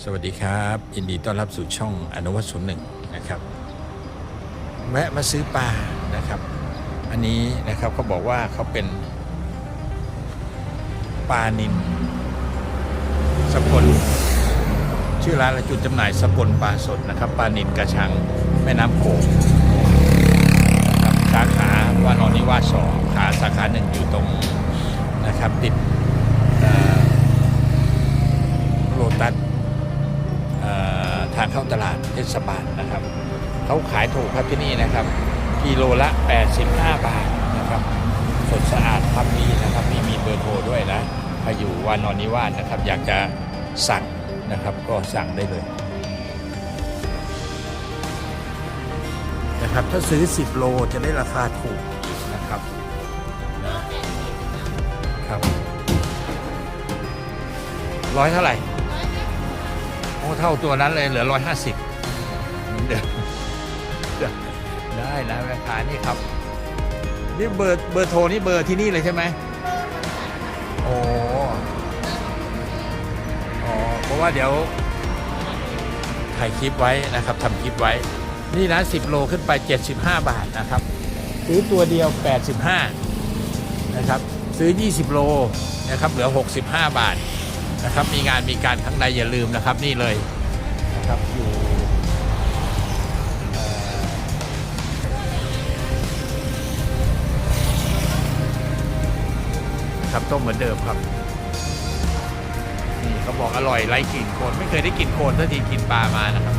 สวัสดีครับยินดีต้อนรับสู่ช่องอนุวัตศูนย์หนึ่งนะครับแวะมาซื้อปลานะครับ อันนี้นะครับเขาบอกว่าเขาเป็นปลานินสกลชื่อร้านและจุดจำหน่ายสกลปลาสดนะครับปลานินกระชังแม่น้ำโขงนะครับสาขาวานอนนิวาสองขาสาขาหนึ่งอยู่ตรงนะครับติดโลตัสางเข้าตลาดเทศบาลนะครับเขาขายถูกครับที่นี่นะครับ กิโลละ 85 บาทนะครับสดสะอาดทำดีนะครับมีมีเบอร์โทรด้วยนะใครอยู่วานอนนิวาสนะครับ อยากจะสั่งนะครับก็สั่งได้เลยนะครับถ้าซื้อ 10 โลจะได้ราคาถูกนะครับครับร้อยเท่าไหร่ โอ้เท่าตัวนั้นเลยเหลือร้อยห้าสิบเดิมได้นะแม่ค้านี่ครับ นี่เบอร์เบอร์โทรนี่เบอร์ที่นี่เลยใช่ไหมโอ้อ๋อเพราะว่าเดี๋ยวถ่ายคลิปไว้นะครับทำคลิปไว้ นี่นะ 10 โลขึ้นไป 75 บาทนะครับ ซื้อตัวเดียว 85 นะครับ ซื้อ 20 โลนะครับ เหลือ 65 บาท นะครับ มีงานมีการข้างในอย่าลืมนะครับนี่เลยนะครับอยู่ครับต้มเหมือนเดิมครับนี่เขาบอกอร่อยไร้กลิ่นโคลนไม่เคยได้กลิ่นโคลนถ้าทีกินปลามานะครับ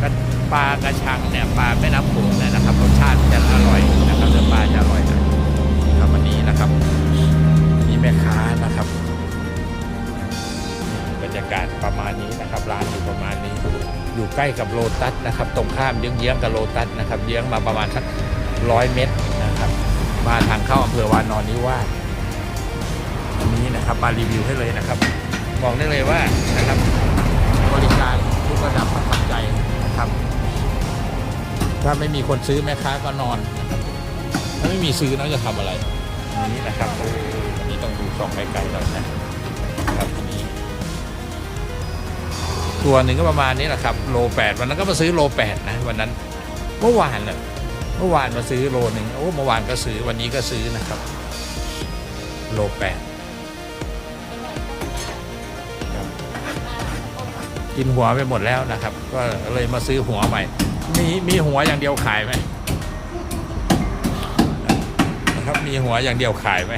ก็ปลากระชังเนี่ยปลาแม่น้ำโขงเนี่ยนะครับรสชาติจะอร่อยนะครับเนื้อปลาจะอร่อยนะครับวันนี้นะครับนี่แม่ค้านะครับ รรยากาศประมาณนี้นะครับร้านอยู่ประมาณนี้ อยู่ใกล้กับโลตัสนะครับ ตรงข้ามเยื้องๆกับโลตัสนะครับ เยื้องมาประมาณสักร้อยเมตรนะครับ มาทางเข้าอำเภอวานอนนิวาสอันนี้นะครับมารีวิวให้เลยนะครับบอกได้เลยว่านะครับบริการทุกระดับประทับใจนะครับ ถ้าไม่มีคนซื้อแม่ค้าก็นอนนะครับถ้าไม่มีซื้อน้องจะทำอะไรอันนี้นะครับอันนี้ต้องดูส่องไกลๆหน่อยนะครับทีนี้ ตัวหนึ่งก็ประมาณนี้แหละครับโลแปดวันนั้นก็มาซื้อโลแปดนะวันนั้นเมื่อวานน่ะเมื่อวานมาซื้อโลหนึ่งโอ้เมื่อวานก็ซื้อวันนี้ก็ซื้อนะครับ โลแปดกินหัวไปหมดแล้วนะครับ ก็เลยมาซื้อหัวใหม่ มีมีหัวอย่างเดียวขายไหมนะครับมีหัวอย่างเดียวขายไหม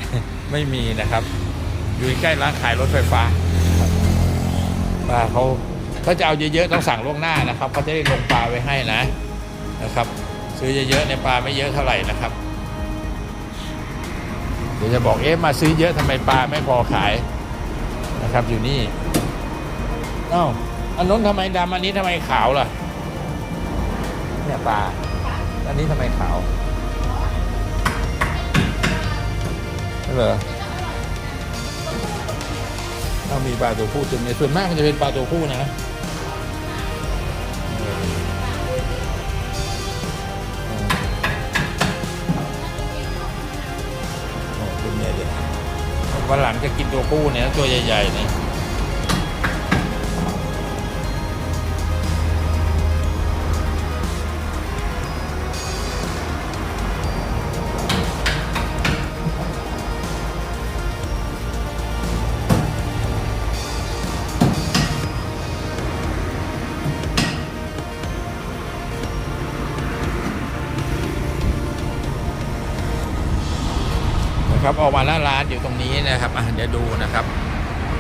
ไม่มีนะครับ อยู่ใกล้ร้านขายรถไฟฟ้าปลาเขา ถ้าจะเอาเยอะๆต้องสั่งล่วงหน้านะครับเขาจะได้ลงปลาไว้ให้นะนะครับ ซื้อเยอะๆในยปลาไม่เยอะเท่าไหร่นะครับเดี๋ยวจะบอกเอ๊ะมาซื้อเยอะทำไมปลาไม่พอขายนะครับอยู่นี่เอ้าอันนู้นทำไมดำอันนี้ทำไมขาวล่ะเนี่ยปลาอันนี้ทำไมขาวเหรอถ้ามีปลาตัวผู้ตัวเมียส่วนมากมันจะเป็นปลาตัวผู้นะ วันหลังจะกินตัวกู้เนี่ยตัวใหญ่ๆเนี่ย นะครับออกมาหน้าร้านอยู่ตรงนี้นะครับเดี๋ยวดูนะครับ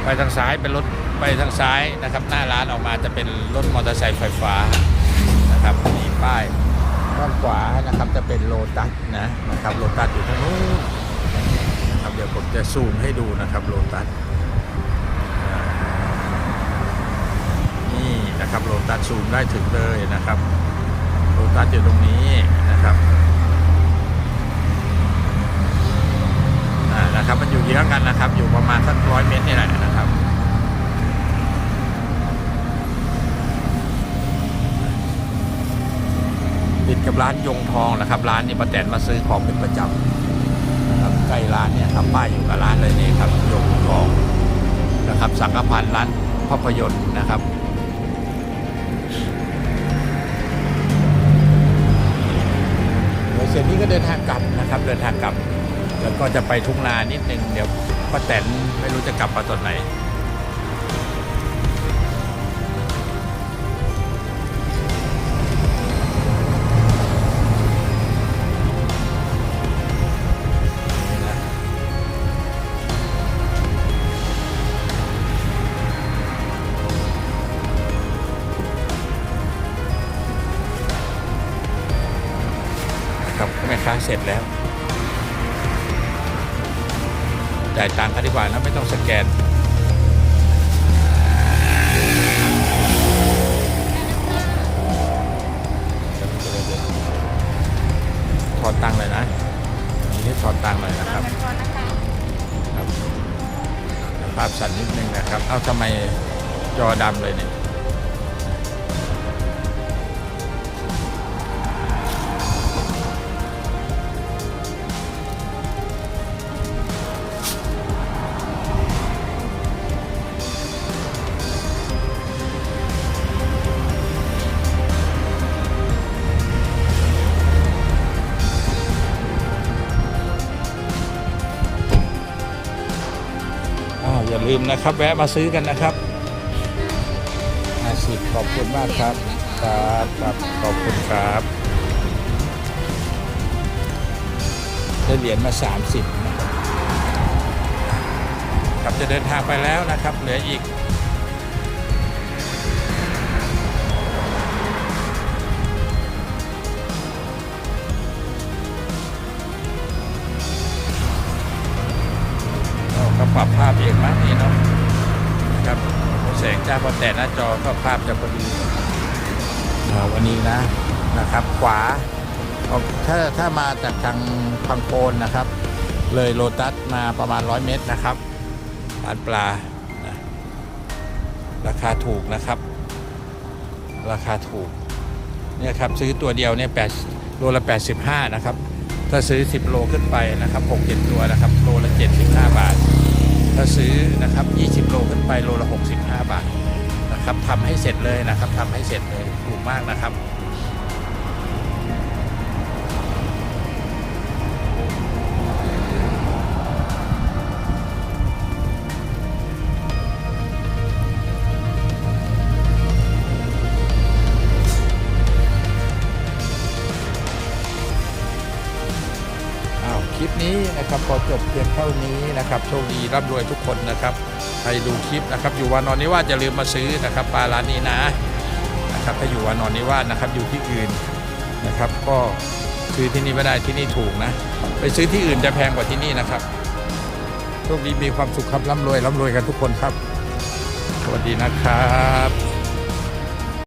ไปทางซ้ายเป็นรถไปทางซ้ายนะครับ หน้าร้านออกมาจะเป็นรถมอเตอร์ไซค์ไฟฟ้านะครับมีป้ายด้านขวานะครับจะเป็นโลตัสนะนะครับโลตัสอยู่ทางนู้นนะครับเดี๋ยวผมจะซูมให้ดูนะครับโลตัสนี่นะครับโลตัสซูมได้ถึงเลยนะครับโลตัสอยู่ตรงนี้นะครับ ลี้ยวกันนะครับ อยู่ประมาณสักร้อยเมตรนี่แหละนะครับติดกับร้านยงทองนะครับ ร้านนี้ประแตนมาซื้อของเป็นประจำนะครับใกล้ร้านเนี่ยทำป้ายอยู่กับร้านเลยนี่ครับยงทองนะครับ สังกพันร้านภาพยนตร์นะครับเสร็จนี้ก็เดินทางกลับนะครับ เดินทางกลับ แล้วก็จะไปทุ่งนานิดนึง เดี๋ยวป้าแตนไม่รู้จะกลับมาตอนไหน ครับแม่ค้าเสร็จแล้ว จ่ายตังค์กันดีกว่านะไม่ต้องสแกนถอดตังค์เลยนะนนี้ถอดตังค์เลยนะครับครับภาพสั่นนิดนึงนะครับ เอ้าทำไมจอดำเลยเนี่ย ลืมนะครับแวะมาซื้อกันนะครับ50ขอบคุณมากครับครับครับขอบคุณครับได้เหรียญมา 30นะครับครับจะเดินทางไปแล้วนะครับ เหลืออีก แต่หน้าจอก็ภาพจะพอดีวันนี้นะนะครับ ขวาถ้าถ้ามาจากทางพังโคนนะครับ เลยโลตัสมาประมาณ 100 เมตรนะครับร้านปลานะราคาถูกนะครับ ราคาถูกเนี่ยครับซื้อตัวเดียวเนี่ยแปดโลละ85 นะครับ ถ้าซื้อ 10 โลขึ้นไปนะครับ6 7ตัวนะครับ โลละ 75 บาท ถ้าซื้อนะครับ 20 โลขึ้นไปโลละ 65 บาท นะครับทำให้เสร็จเลยนะครับทำให้เสร็จเลยถูกมากนะครับ นะครับพอจบเพียงเท่านี้นะครับโชคดีร่ำรวยทุกคนนะครับใครดูคลิปนะครับ อยู่วานอนนิวาสอย่าลืมมาซื้อนะครับปลาร้านนี้นะนะครับถ้าอยู่วานอนนิวานะครับอยู่ที่อื่นนะครับ ก็ซื้อที่นี่ไม่ได้ที่นี่ถูกนะ ไปซื้อที่อื่นจะแพงกว่าที่นี่นะครับโชคดีมีความสุขครับร่ำรวยร่ำรวยกันทุกคนครับ สวัสดีนะครับ